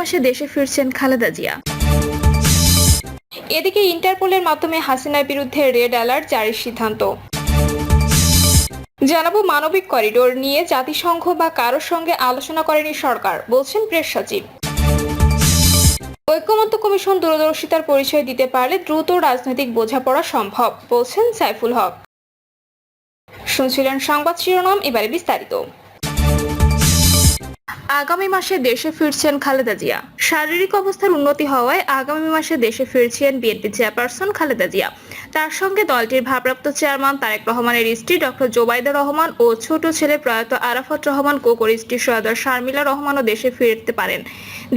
মাসে দেশে ফিরছেন খালেদা জিয়া। এদিকে ইন্টারপোলের মাধ্যমে হাসিনার বিরুদ্ধে রেড অ্যালার্ট জারির সিদ্ধান্ত। জানাব মানবিক করিডোর নিয়ে জাতিসংঘ বা কারোর সঙ্গে আলোচনা করেনি সরকার, বলছেন প্রেস সচিব। ঐক্যমত্য কমিশন দূরদর্শিতার পরিচয় দিতে পারলে দ্রুত রাজনৈতিক বোঝাপড়া সম্ভব, বলছেন সাইফুল হক। শুনছিলেন সংবাদ শিরোনাম, এবারে বিস্তারিত। আগামী মাসে দেশে ফিরছেন খালেদা জিয়া। শারীরিক অবস্থার উন্নতি হওয়ায় আগামী মাসে দেশে ফিরছেন বিএনপি চেয়ারপারসন খালেদা জিয়া। তার সঙ্গে দলটির ভারপ্রাপ্ত চেয়ারম্যান তারেক রহমানের স্ত্রী ডক্টর জোবাইদা রহমান ও ছোট ছেলে প্রয়াত আরাফত রহমান, কোকর স্ত্রী সৈয়দা শারমিলা রহমানও দেশে ফিরতে পারেন।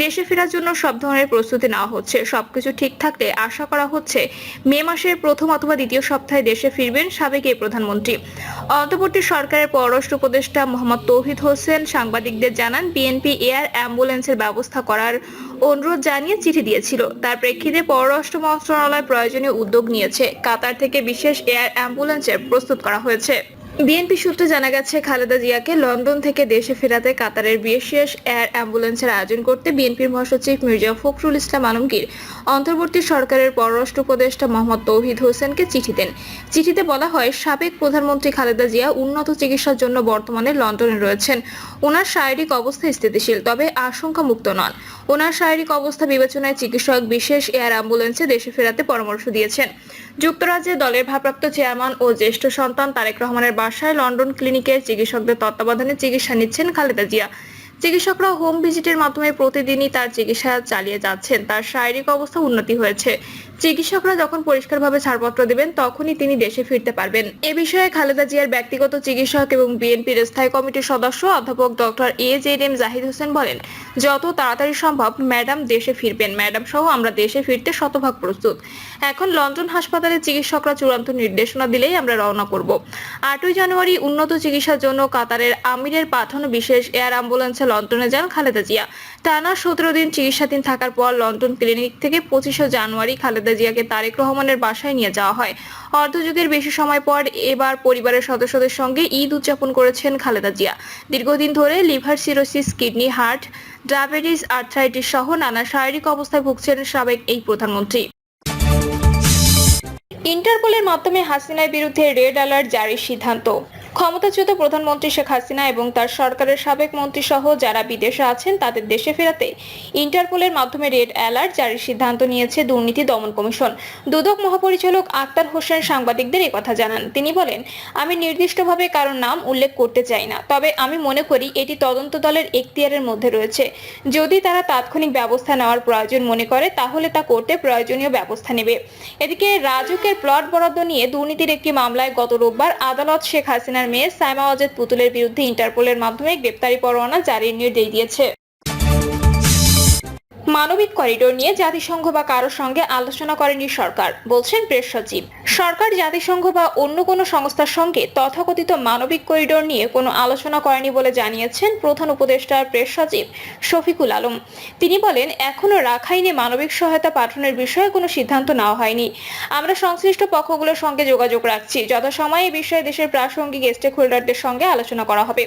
দেশে ফেরার জন্য সব ধরনের প্রস্তুতি নেওয়া হচ্ছে। সবকিছু ঠিক থাকলে আশা করা হচ্ছে মে মাসের প্রথম অথবা দ্বিতীয় সপ্তাহে দেশে ফিরবেন সাবেক এই প্রধানমন্ত্রী। অন্তর্বর্তী সরকারের পররাষ্ট্র উপদেষ্টা মোহাম্মদ তৌহিদ হোসেন সাংবাদিকদের জানান, বিএনপি এয়ার অ্যাম্বুলেন্সের ব্যবস্থা করার অনুরোধ জানিয়ে চিঠি দিয়েছিল। তার প্রেক্ষিতে পররাষ্ট্র মন্ত্রণালয় প্রয়োজনীয় উদ্যোগ নিয়েছে। কাতার থেকে বিশেষ এয়ার অ্যাম্বুলেন্সের প্রস্তুত করা হয়েছে। বিএনপি সূত্রে জানা গেছে, খালেদা জিয়াকে লন্ডন থেকে দেশে ফেরাতে কাতারের বিশেষ এয়ার অ্যাম্বুলেন্সের আয়োজন করতে বিএনপির মহাসচিব মির্জা ফখরুল ইসলাম আলমগীর, অন্তর্বর্তী সরকারের পররাষ্ট্র উপদেষ্টা মোহাম্মদ তৌহিদ হোসেনকে চিঠি দেন। চিঠিতে বলা হয়, সাবেক প্রধানমন্ত্রী খালেদা জিয়া উন্নত চিকিৎসার জন্য বর্তমানে লন্ডনে রয়েছেন। ওনার শারীরিক অবস্থা স্থিতিশীল, তবে আশঙ্কা মুক্ত নন। ওনার শারীরিক অবস্থা বিবেচনায় চিকিৎসক বিশেষ এয়ার অ্যাম্বুলেন্সে দেশে ফেরাতে পরামর্শ দিয়েছেন। যুক্তরাজ্যে দলের ভারপ্রাপ্ত চেয়ারম্যান ও জ্যেষ্ঠ সন্তান তারেক রহমানের বাসায় লন্ডন ক্লিনিকের চিকিৎসকদের তত্ত্বাবধানে চিকিৎসা নিচ্ছেন খালেদা জিয়া। চিকিৎসকরা হোম ভিজিটের মাধ্যমে প্রতিদিনই তার চিকিৎসা চালিয়ে যাচ্ছেন। তার শারীরিক অবস্থা উন্নতি হয়েছে। চিকিৎসকরা যখন পরিষ্কারভাবে ছাড়পত্র দেবেন, তখনই তিনি দেশে ফিরতে পারবেন। এ বিষয়ে খালেদা জিয়ার ব্যক্তিগত চিকিৎসক এবং বিএনপির স্থায়ী কমিটির সদস্য অধ্যাপক doctor A Z M Zahid Hossain বলেন, যত তাড়াতাড়ি সম্ভব ম্যাডাম দেশে ফিরবেন। ম্যাডাম সহ আমরা দেশে ফিরতে শতভাগ প্রস্তুত। এখন লন্ডন হাসপাতালে চিকিৎসকরা চূড়ান্ত নির্দেশনা দিলেই আমরা রওনা করব। আটই জানুয়ারি উন্নত চিকিৎসার জন্য কাতারের আমিরের পাঠানো বিশেষ এয়ার অ্যাম্বুলেন্সে লন্ডনে যান খালেদা জিয়া। টানা সতেরো দিন চিকিৎসাধীন থাকার পর লন্ডন ক্লিনিক থেকে পঁচিশে জানুয়ারি খালেদা জিয়াকে তারেক রহমানের বাসায় নিয়ে যাওয়া হয়। অর্ধযুগের বেশি সময় পর এবার পরিবারের সদস্যদের সঙ্গে ঈদ উদযাপন করেছেন খালেদা জিয়া। দীর্ঘদিন ধরে liver cirrhosis, kidney, heart, diabetes, arthritis সহ নানা শারীরিক অবস্থায় ভুগছেন সাবেক এই প্রধানমন্ত্রী। ইন্টারপোলের মাধ্যমে হাসিনার বিরুদ্ধে রেড অ্যালার্ট জারির সিদ্ধান্ত। ক্ষমতাচ্যুত প্রধানমন্ত্রী শেখ হাসিনা এবং তার সরকারের সাবেক মন্ত্রী সহ যারা বিদেশে আছেন তাদের দেশে ফেরাতে ইন্টারপোলের মাধ্যমে রেড অ্যালার্ট জারির সিদ্ধান্ত নিয়েছে দুর্নীতি দমন কমিশন। দুদক মহাপরিচালক আক্তার হোসেন সাংবাদিকদের কথা জানান। তিনি বলেন, আমি নির্দিষ্টভাবে কারোর নাম উল্লেখ করতে চাই না, তবে আমি মনে করি এটি তদন্ত দলের এখতিয়ারের মধ্যে রয়েছে। যদি তারা তাৎক্ষণিক ব্যবস্থা নেওয়ার প্রয়োজন মনে করে, তাহলে তা করতে প্রয়োজনীয় ব্যবস্থা নেবে। এদিকে রাজুকের প্লট বরাদ্দ নিয়ে দুর্নীতির একটি মামলায় গত রোববার আদালত শেখ হাসিনার মেয়ে সাইমা ওয়াজেদ পুতুলের বিরুদ্ধে ইন্টারপোলের মাধ্যমে গ্রেপ্তারি পরোয়ানা জারির নির্দেশ দিয়েছে। মানবিক করিডোর নিয়ে জাতিসংঘ বা কারোর সঙ্গে আলোচনা করেনি সরকার, বলছেন প্রেস সচিব। সরকার, জাতিসংঘ বা অন্য কোনো সংস্থার সঙ্গে তথাকথিত মানবিক করিডোর নিয়ে কোনো আলোচনা করেনি বলে জানিয়েছেন প্রধান উপদেষ্টার প্রেস সচিব শফিকুল আলম। তিনি বলেন, এখনও রাখাইনে মানবিক সহায়তা পাঠানোর বিষয়ে কোনো সিদ্ধান্ত নেওয়া হয়নি। আমরা সংশ্লিষ্ট পক্ষগুলোর সঙ্গে যোগাযোগ রাখছি। যথাসময়ে এই বিষয়ে দেশের প্রাসঙ্গিক স্টেক হোল্ডারদের সঙ্গে আলোচনা করা হবে।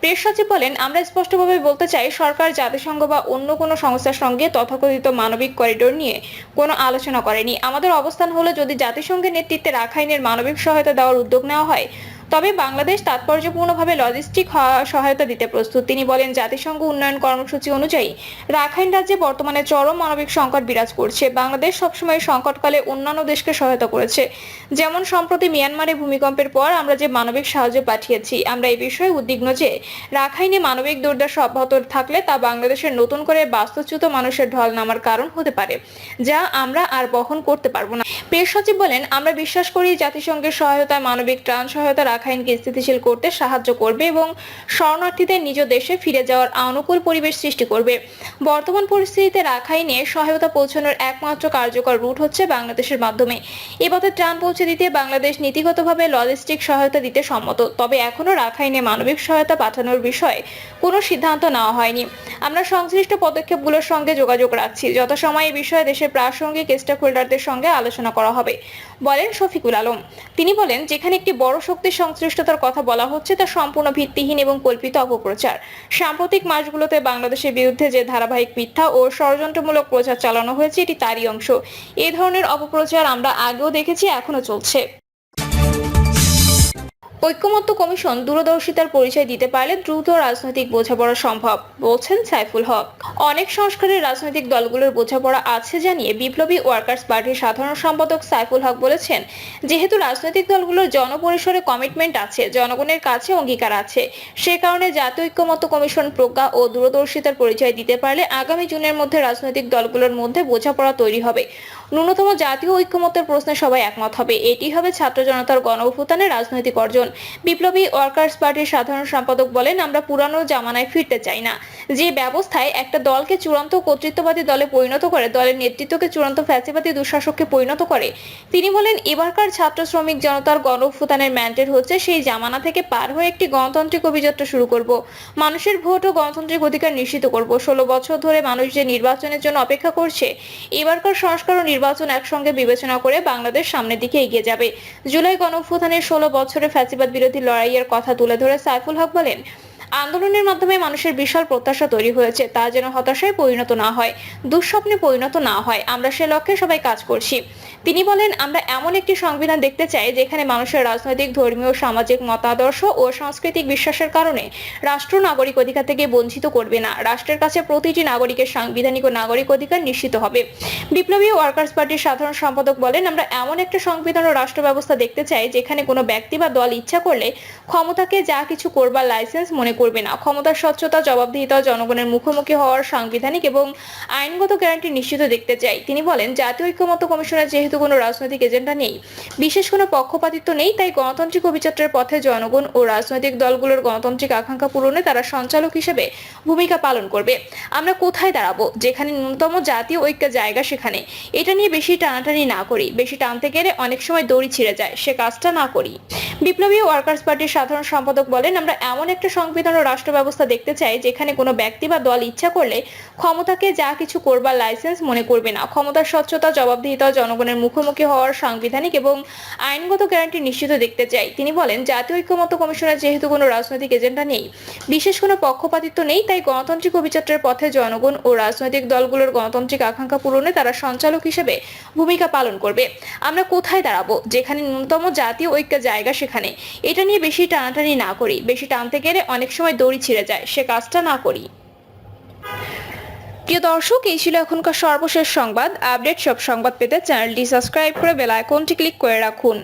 প্রেস সচিব বলেন, আমরা স্পষ্টভাবে বলতে চাই, সরকার, জাতিসংঘ বা অন্য কোনো সংস্থার সঙ্গে তথাকথিত মানবিক করিডোর নিয়ে কোনো আলোচনা করেনি। আমাদের অবস্থান হলো যদি জাতিসংঘের নেতৃত্বে রাখাইনের মানবিক সহায়তা দেওয়ার উদ্যোগ নেওয়া হয় তবে বাংলাদেশ তাৎপর্যপূর্ণভাবে লজিস্টিক সহায়তা দিতে প্রস্তুত। তিনি বলেন, জাতিসংঘ উন্নয়ন কর্মসূচি অনুযায়ী রাখাইন রাজ্যে বর্তমানে চরম মানবিক সংকট বিরাজ করছে। বাংলাদেশ সবসময় সংকটকালে অন্যান্য দেশকে সহায়তা করেছে। যেমন, সম্প্রতি মিয়ানমারে ভূমিকম্পের পর আমরা যে মানবিক সাহায্য পাঠিয়েছি, আমরা এই বিষয়ে উদ্বিগ্ন যে রাখাইনে মানবিক দুর্দশা অব্যাহত থাকলে তা বাংলাদেশের নতুন করে বাস্তুচ্যুত মানুষের ঢল নামার কারণ হতে পারে, যা আমরা আর বহন করতে পারব না। প্রেস সচিব বলেন, আমরা বিশ্বাস করি জাতিসংঘের সহায়তায় মানবিক ত্রাণ সহায়তা রাখাইনকে স্থিতিশীল করতে সাহায্য করবে এবং শরণার্থীদের নিজ দেশে ফিরে যাওয়ার অনুকূল পরিবেশ সৃষ্টি করবে। বর্তমান পরিস্থিতিতে রাখাইনে সহায়তা পৌঁছানোর একমাত্র কার্যকর রুট হচ্ছে বাংলাদেশের মাধ্যমে। এবারে ত্রাণ পৌঁছে দিতে বাংলাদেশ নীতিগতভাবে লজিস্টিক সহায়তা দিতে সম্মত, তবে এখনও রাখাইনে মানবিক সহায়তা পাঠানোর বিষয়ে কোনো সিদ্ধান্ত নেওয়া হয়নি। আমরা সংশ্লিষ্ট পদক্ষেপগুলোর সঙ্গে যোগাযোগ রাখছি, যথাসময়ে এই বিষয়ে দেশের প্রাসঙ্গিক স্টেক হোল্ডারদের সঙ্গে আলোচনা করা হবে, বলেন শফিকুল আলম। তিনি বলেন, যেখানে একটি বড় শক্তির সংশ্লিষ্টতার কথা বলা হচ্ছে তা সম্পূর্ণ ভিত্তিহীন এবং কল্পিত অপপ্রচার। সাম্প্রতিক মাসগুলোতে বাংলাদেশের বিরুদ্ধে যে ধারাবাহিক মিথ্যা ও ষড়যন্ত্রমূলক প্রচার চালানো হয়েছে, এটি তারই অংশ। এ ধরনের অপপ্রচার আমরা আগেও দেখেছি এখনও চলছে। ঐক্যমত্য কমিশন দূরদর্শিতার পরিচয় দিতে পারলে দ্রুত রাজনৈতিক বোঝাপড়া সম্ভব, বলছেন সাইফুল হক। অনেক সংস্কারের রাজনৈতিক দলগুলোর বোঝাপড়া আছে জানিয়ে বিপ্লবী ওয়ার্কার্স পার্টির সাধারণ সম্পাদক সাইফুল হক বলেছেন, যেহেতু রাজনৈতিক দলগুলোর জনপরিসরে কমিটমেন্ট আছে, জনগণের কাছে অঙ্গীকার আছে, সে কারণে জাতীয় ঐক্যমত্য কমিশন প্রজ্ঞা ও দূরদর্শিতার পরিচয় দিতে পারলে আগামী জুনের মধ্যে রাজনৈতিক দলগুলোর মধ্যে বোঝাপড়া তৈরি হবে। ন্যূনতম জাতীয় ঐক্যমত্যের প্রশ্নে সবাই একমত হবে। এটি হবে ছাত্র জনতার গণ রাজনৈতিক অর্জন। বিপ্লবী ওয়ার্কার্স পার্টির সাধারণ সম্পাদক বলেন, আমরা পুরানো জামানায় ফিরতে চাই না। যে ব্যবস্থায় একটা দলকে চূড়ান্ত কর্তৃত্ববাদী দলে পরিণত করে, দলের নেতৃত্বকে চূড়ান্ত ফ্যাসিবাদী দুঃশাসককে পরিণত করে। তিনি বলেন, এবারকার ছাত্র শ্রমিক জনতার গণ অভ্যুত্থানের ম্যান্ডেট হচ্ছে সেই জামানা থেকে পার হয়ে একটি গণতান্ত্রিক অভিযাত্রা শুরু করব। মানুষের ভোট ও গণতান্ত্রিক অধিকার নিশ্চিত করব। ষোলো বছর ধরে মানুষ যে নির্বাচনের জন্য অপেক্ষা করছে, এবারকার সংস্কার ও নির্বাচন একসঙ্গে বিবেচনা করে বাংলাদেশ সামনের দিকে এগিয়ে যাবে। জুলাই গণ অভ্যুত্থানের ষোলো বছরে ফ্যাসিবাদ বিরোধী লড়াইয়ের কথা তুলে ধরে সাইফুল হক বলেন আন্দোলনের মাধ্যমে মানুষের বিশাল প্রত্যাশা তৈরি হয়েছে, তা যেন হতাশায় পরিণত না হয়, দুঃস্বপ্নে পরিণত না হয়। আমরা সে লক্ষ্যে সবাই কাজ করছি। তিনি বলেন, আমরা এমন একটি সংবিধান দেখতে চাই, যেখানে মানুষের রাজনৈতিক, ধর্মীয়, সামাজিক মতাদর্শ ও সাংস্কৃতিক বিশ্বাসের কারণে রাষ্ট্র নাগরিক অধিকার থেকে বঞ্চিত করবে না। রাষ্ট্রের কাছে প্রতিটি নাগরিকের সাংবিধানিক ও নাগরিক অধিকার নিশ্চিত হবে। বিপ্লবী ওয়ার্কার্স পার্টির সাধারণ সম্পাদক বলেন, আমরা এমন একটা সংবিধান ও রাষ্ট্র ব্যবস্থা দেখতে চাই, যেখানে কোনো ব্যক্তি বা দল ইচ্ছা করলে ক্ষমতাকে যা কিছু করবার লাইসেন্স মনে করবে না। ক্ষমতার স্বচ্ছতা, জবাবদিহিতা, জনগণের মুখোমুখি হওয়ার সাংবিধানিক এবং আইনগত গ্যারান্টি নিশ্চিত দেখতে চাই। তিনি বলেন, জাতীয় ঐক্যমত্য কমিশনের যেহেতু কোনো রাজনৈতিক এজেন্ডা নেই, বিশেষ কোনো পক্ষপাতিত্ব নেই, তাই গণতান্ত্রিক অভিযাত্রার পথে জনগণ ও রাজনৈতিক দলগুলোর গণতান্ত্রিক আকাঙ্ক্ষা পূরণে তারা সঞ্চালক হিসেবে ভূমিকা পালন করবে। আমরা কোথায় দাঁড়াবো? যেখানে ন্যূনতম জাতীয় ঐক্যের জায়গা সেখানে। এটা নিয়ে বেশি টানাটানি না করি। বেশি টানতে গেলে অনেক সময় দড়ি ছিঁড়ে যায়। সে কাজটা না করি। বিপ্লবী ওয়ার্কার্স পার্টির সাধারণ সম্পাদক বলেন, আমরা এমন একটা সংবিধান ও রাষ্ট্র ব্যবস্থা দেখতে চাই যেখানে কোনো ব্যক্তি বা দল ইচ্ছা করলে ক্ষমতাকে যা কিছু করবার লাইসেন্স মনে করবে না। ক্ষমতার স্বচ্ছতা, জবাবদিহিতা, জনগণের মুখোমুখি হওয়ার সাংবিধানিক এবং আইনগত গ্যারান্টি নিশ্চিত দেখতে চাই তিনি বলেন, জাতীয় ঐক্যমত্য কমিশনের যেহেতু কোনো রাজনৈতিক এজেন্ডা নেই, বিশেষ কোনো পক্ষপাতিত্ব নেই, তাই গণতান্ত্রিক অভিযাত্রার পথে জনগণ ও রাজনৈতিক দলগুলোর গণতান্ত্রিক আকাঙ্ক্ষা পূরণে তারা সঞ্চালক হিসেবে ভূমিকা পালন করবে। আমরা কোথায় দাঁড়াবো? যেখানে ন্যূনতম জাতীয় ঐক্য জায়গা সেখানে। এটা নিয়ে বেশি টানাটানি না করি। বেশি টানতে গেলে অনেক সময় দড়ি ছিঁড়ে যায়, সে কাজটা না করি। প্রিয় দর্শক, এই ছিল এখনকার সর্বশেষ সংবাদ। আপডেট সব সংবাদ পেতে চ্যানেলটি সাবস্ক্রাইব করে বেল আইকনটি ক্লিক করে রাখুন।